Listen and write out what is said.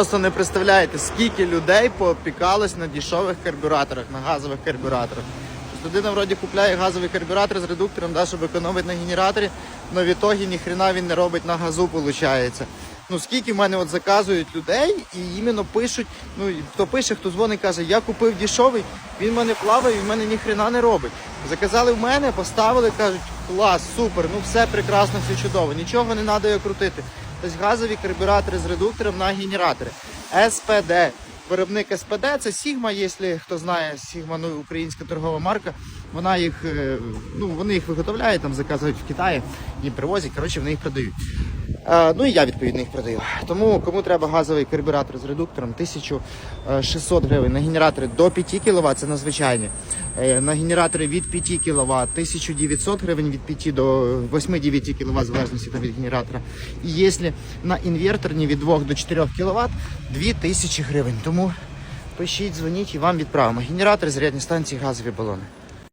Просто не представляєте, скільки людей поопікалось на дешевих карбюраторах, на газових карбюраторах. Тобто Людина вроді купляє газовий карбюратор з редуктором, да, щоб економити на генераторі, але в ітогі ніхрена він не робить на газу, виходить. Ну скільки в мене от заказують людей і іменно пишуть, ну хто пише, хто дзвонить, каже, я купив дешевий, він в мене плаває, він в мене ніхрена не робить. Заказали в мене, поставили, кажуть, клас, супер, ну все прекрасно, все чудово, нічого не треба крутити. Тобто газові карбюратори з редуктором на генератори. СПД. Виробник СПД це Sigma, якщо хто знає, Sigma, ну, українська торгова марка. Вона їх, е, ну, вони їх виготовляють, там заказують в Китаї, їм привозять, коротше, вони їх продають. Е, ну і я відповідно їх продаю. Тому кому треба газовий карбюратор з редуктором 1600 гривень. На генератори до 5 кВт, це надзвичайні. Е, На генератори від 5 кВт 1900 гривень від 5 до 8-9 кВт, в залежності від генератора. І якщо на інверторні від 2 до 4 кВт 2000 гривень. Тому пишіть, дзвоніть і вам відправимо. Генератори, зарядні станції, газові балони.